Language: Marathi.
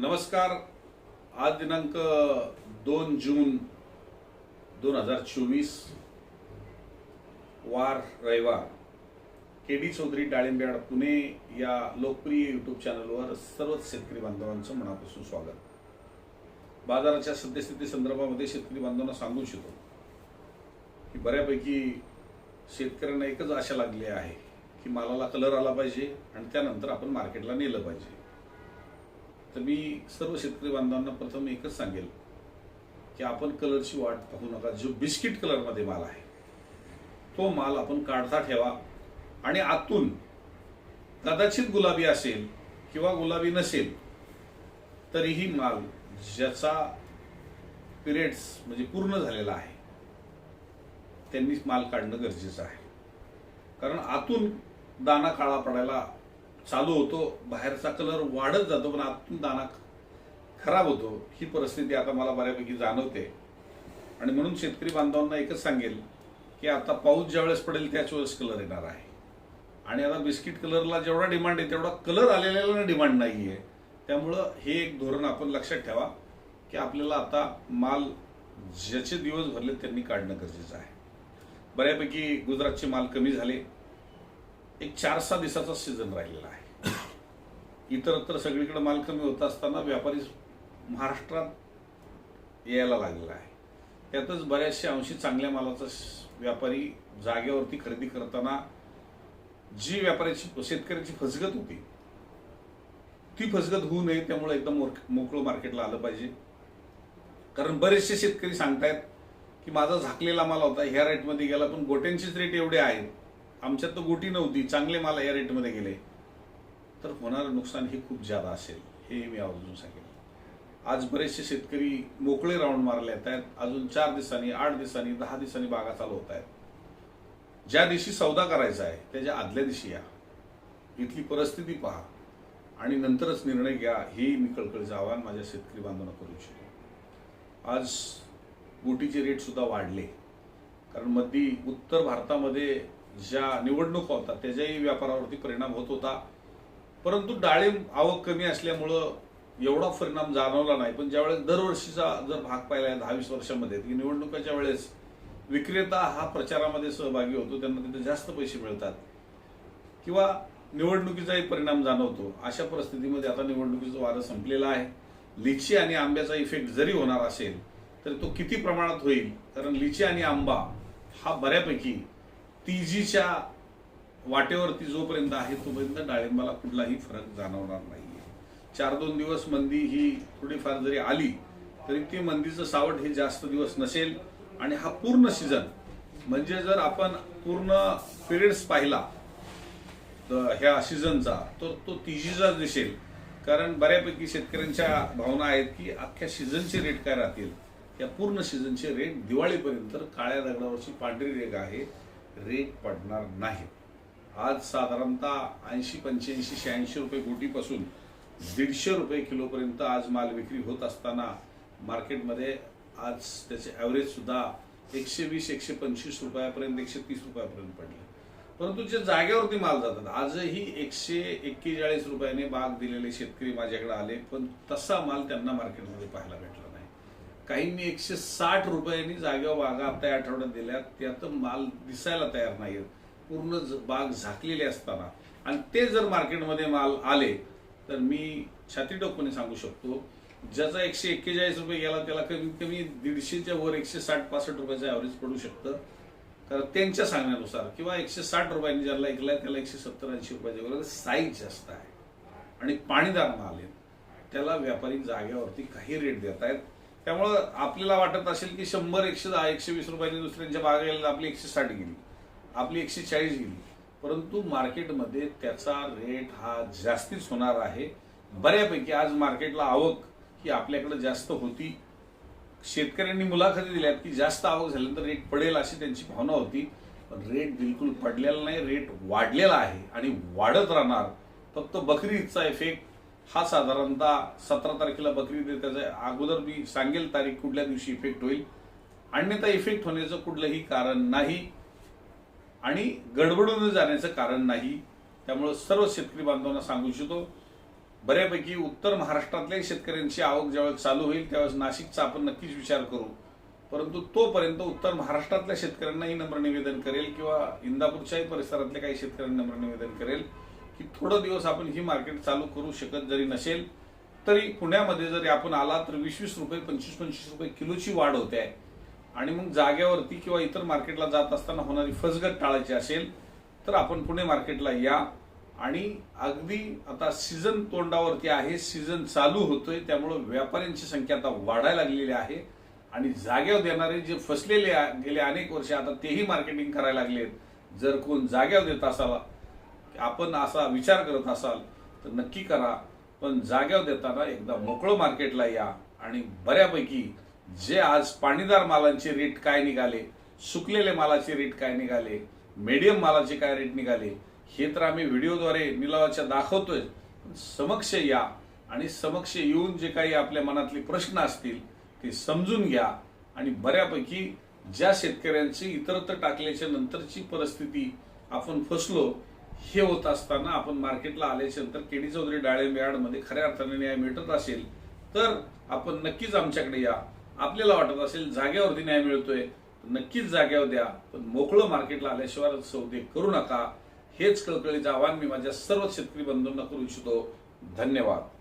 नमस्कार. आज दिनांक दोन जून दोन हजार चोवीस. वार रविवार. के डी चौधरी डाळिंब्याड पुणे या लोकप्रिय यूट्यूब चॅनलवर सर्वच शेतकरी बांधवांचं मनापासून स्वागत. बाजाराच्या सद्यस्थिती संदर्भामध्ये शेतकरी बांधवांना सांगू इच्छितो की बऱ्यापैकी शेतकऱ्यांना एकच आशा लागली आहे की मालाला कलर आला पाहिजे आणि त्यानंतर आपण मार्केटला नेलं पाहिजे. तर मी सर्व शेतकरी बांधवांना प्रथम एकच सांगेल की आपण कलरची वाट पाहू नका. जो बिस्किट कलरमध्ये माल आहे तो माल आपण काढता ठेवा. आणि आतून कदाचित गुलाबी असेल किंवा गुलाबी नसेल तरीही माल ज्याचा पिरियड्स म्हणजे पूर्ण झालेला आहे त्यांनीच माल काढणं गरजेचं आहे. कारण आतून दाना काळा पडायला चालू होतो बाहेरचा कलर वाढत जातो पण आतून दाना खराब होतो. ही परिस्थिती आता मला बऱ्यापैकी जाणवते. आणि म्हणून शेतकरी बांधवांना एकच सांगेल की आता पाऊस ज्यावेळेस पडेल त्याच वेळेस कलर येणार आहे. आणि आता बिस्किट कलरला जेवढा डिमांड आहे तेवढा कलर आलेल्याला डिमांड नाही आहे त्यामुळं हे एक धोरण आपण लक्षात ठेवा की आपल्याला आता माल ज्याचे दिवस भरले त्यांनी काढणं गरजेचं आहे. बऱ्यापैकी गुजरातचे माल कमी झाले. एक चार सहा दिवसाचा सीझन राहिलेला आहे. इतर तर सगळीकडे माल कमी होत असताना व्यापारी महाराष्ट्रात यायला लागलेला आहे. त्यातच बऱ्याचशा अंशी चांगल्या मालाचा व्यापारी जागेवरती खरेदी करताना जी व्यापाऱ्याची शेतकऱ्याची फसगत होती ती फसगत होऊ नये त्यामुळे एकदम मोकळं मार्केटला आलं पाहिजे. कारण बरेचसे शेतकरी सांगतायत की माझा झाकलेला माल होता ह्या रेटमध्ये गेला पण गोट्यांचीच रेट एवढे आहेत. आमच्यात तर गोटी नव्हती चांगले माल या रेटमध्ये गेले. तर होणारं नुकसान हे खूप जादा असेल हे मी आवर्जून सांगेन. आज बरेचसे शेतकरी मोकळे राऊंड मारले येत आहेत अजून चार दिवसांनी आठ दिवसांनी दहा दिवसांनी बागा चालू होत आहेत. ज्या दिवशी सौदा करायचा आहे त्याच्या आदल्या दिवशी या. इथली परिस्थिती पहा आणि नंतरच निर्णय घ्या हे मी कळकळीचं आव्हान माझ्या शेतकरी बांधवांना करू इच्छितो. आज गोटीचे रेटसुद्धा वाढले. कारण मध्य उत्तर भारतामध्ये ज्या निवडणुका होतात त्याच्याही व्यापारावरती परिणाम होत होता. परंतु डाळिंब आवक कमी असल्यामुळं एवढा परिणाम जाणवला नाही. पण ज्यावेळेस दरवर्षीचा जर भाग पाहिला दहा वीस वर्षामध्ये की निवडणुकाच्या वेळेस विक्रेता हा प्रचारामध्ये सहभागी होतो त्यांना तिथे जास्त पैसे मिळतात. किंवा निवडणुकीचाही परिणाम जाणवतो. अशा परिस्थितीमध्ये आता निवडणुकीचं वारं संपलेलं आहे. लिची आणि आंब्याचा इफेक्ट जरी होणार असेल तर तो किती प्रमाणात होईल? कारण लिची आणि आंबा हा बऱ्यापैकी तिजीच्या वाटेवरती जोपर्यंत आहे तोपर्यंत डाळिंबाला कुठलाही फरक जाणवणार नाही चार दोन दिवस मंदी ही थोडीफार जरी आली तरी ती मंदीचं सावट हे जास्त दिवस नसेल. आणि हा पूर्ण सीझन म्हणजे जर आपण पूर्ण पिरियड्स पाहिला तर ह्या सीझनचा तर तो तिजीचा दिसेल. कारण बऱ्यापैकी शेतकऱ्यांच्या भावना आहेत की अख्ख्या सीझनचे रेट काय राहतील? या पूर्ण सीझनचे रेट दिवाळीपर्यंत काळ्या दगडावरची पांढरी रेग आहे. रेट पडणार नाही. आज साधारणतः ऐंशी पंच्याऐंशी शहाऐंशी रुपये गोटीपासून दीडशे रुपये किलोपर्यंत आज माल विक्री होत असताना मार्केटमध्ये आज त्याचे ॲव्हरेजसुद्धा एकशे वीस एकशे पंचवीस रुपयापर्यंत एकशे तीस रुपयापर्यंत पडले. परंतु जे जागेवरती माल जातात आजही एकशे एक्केचाळीस रुपयाने बाग दिलेले शेतकरी माझ्याकडे आले पण तसा माल त्यांना मार्केटमध्ये पाहायला भेटला काही काहींनी एकशे साठ रुपयांनी जागेवर बागा आता या आठवड्यात दिल्या त्यात माल दिसायला तयार नाही पूर्ण ज- बाग झाकलेली असताना. आणि ते जर मार्केटमध्ये माल आले तर मी छाती टोकपणे सांगू शकतो ज्याचा एकशे एक्केचाळीस रुपये गेला त्याला कमीत कमी दीडशेच्या वर एकशे साठ पासष्ट रुपयाचं ॲव्हरेज पडू शकतं. कारण त्यांच्या सांगण्यानुसार किंवा एकशे साठ रुपयांनी ज्याला ऐकलाय त्याला एकशे सत्तर ऐंशी रुपयाच्या वर साईज जास्त आहे. आणि पाणीदार माल आहेत त्याला व्यापारी जागेवरती काही रेट देत आहेत त्यामुळं आपल्याला वाटत असेल की शंभर एकशे दहा एकशे वीस रुपयांनी दुसऱ्यांच्या बागेला आपली एकशे साठ गेली. आपली एकशे चाळीस गेली. परंतु मार्केटमध्ये त्याचा रेट हा जास्तीच होणार आहे. बऱ्यापैकी आज मार्केटला आवक ही आपल्याकडे जास्त होती. शेतकऱ्यांनी मुलाखती दिल्यात की जास्त आवक झाल्यानंतर रेट पडेल अशी त्यांची भावना होती. पण रेट बिलकुल पडलेला नाही रेट वाढलेला आहे आणि वाढत राहणार. फक्त बकरी ईदचा इफेक्ट हा साधारणतः सतरा तारखेला बकरी ईद आहे, त्याचा अगोदर मी सांगेल तारीख कुठल्या दिवशी इफेक्ट होईल. अन्यथा इफेक्ट होण्याचं कुठलंही कारण नाही आणि गडबडून जाण्याचं कारण नाही. त्यामुळं सर्व शेतकरी बांधवांना सांगू इच्छितो बऱ्यापैकी उत्तर महाराष्ट्रातल्या शेतकऱ्यांची आवक ज्यावेळेस चालू होईल त्यावेळेस नाशिकचा आपण नक्कीच विचार करू. परंतु तोपर्यंत उत्तर महाराष्ट्रातल्या शेतकऱ्यांनाही नम्र निवेदन करेल किंवा इंदापूरच्याही परिसरातल्या काही शेतकऱ्यांना नम्र निवेदन करेल. की थोडं दिवस आपण ही मार्केट चालू करू शकत जरी नसेल तरी पुण्यामध्ये जरी आपण आला तर वीस वीस रुपये पंचवीस पंचवीस रुपये किलोची वाढ होते आहे. आणि मग जागेवरती किंवा इतर मार्केटला जात असताना होणारी फसगत टाळायची असेल तर आपण पुणे मार्केटला या. आणि अगदी आता सीझन तोंडावरती आहे सीझन चालू होतोय त्यामुळं व्यापाऱ्यांची संख्या आता वाढायला लागलेली आहे. आणि जागेवर देणारे जे फसलेले गेले अनेक वर्ष आता तेही मार्केटिंग करायला लागले जर कोण जागेवर देत असावा आपण असा विचार करत असाल तर नक्की करा. पण जाग्यावर देताना एकदा मोकळं मार्केटला या आणि बऱ्यापैकी जे आज पाणीदार मालांचे रेट काय निघाले सुकलेले मालाचे रेट काय निघाले मीडियम मालाचे काय रेट निघाले हे तर आम्ही व्हिडिओद्वारे निलावाच्या दाखवतोय. समक्ष या आणि समक्ष येऊन जे काही आपल्या मनातले प्रश्न असतील ते समजून घ्या आणि बऱ्यापैकी ज्या शेतकऱ्यांची इतरत्र टाकल्याच्या नंतरची परिस्थिती आपण फसलो हे होत असताना आपण मार्केटला आल्याच्यानंतर केडी चौधरी डाळिंब यार्डमध्ये खऱ्या अर्थाने न्याय मिळत असेल तर आपण नक्कीच आमच्याकडे या. आपल्याला वाटत असेल जाग्यावरती न्याय मिळतोय नक्कीच जाग्यावर द्या पण मोकळं मार्केटला आल्याशिवाय सौदे करू नका. हेच कळकळीचं आव्हान मी माझ्या सर्व शेतकरी बंधूंना करू इच्छितो. धन्यवाद.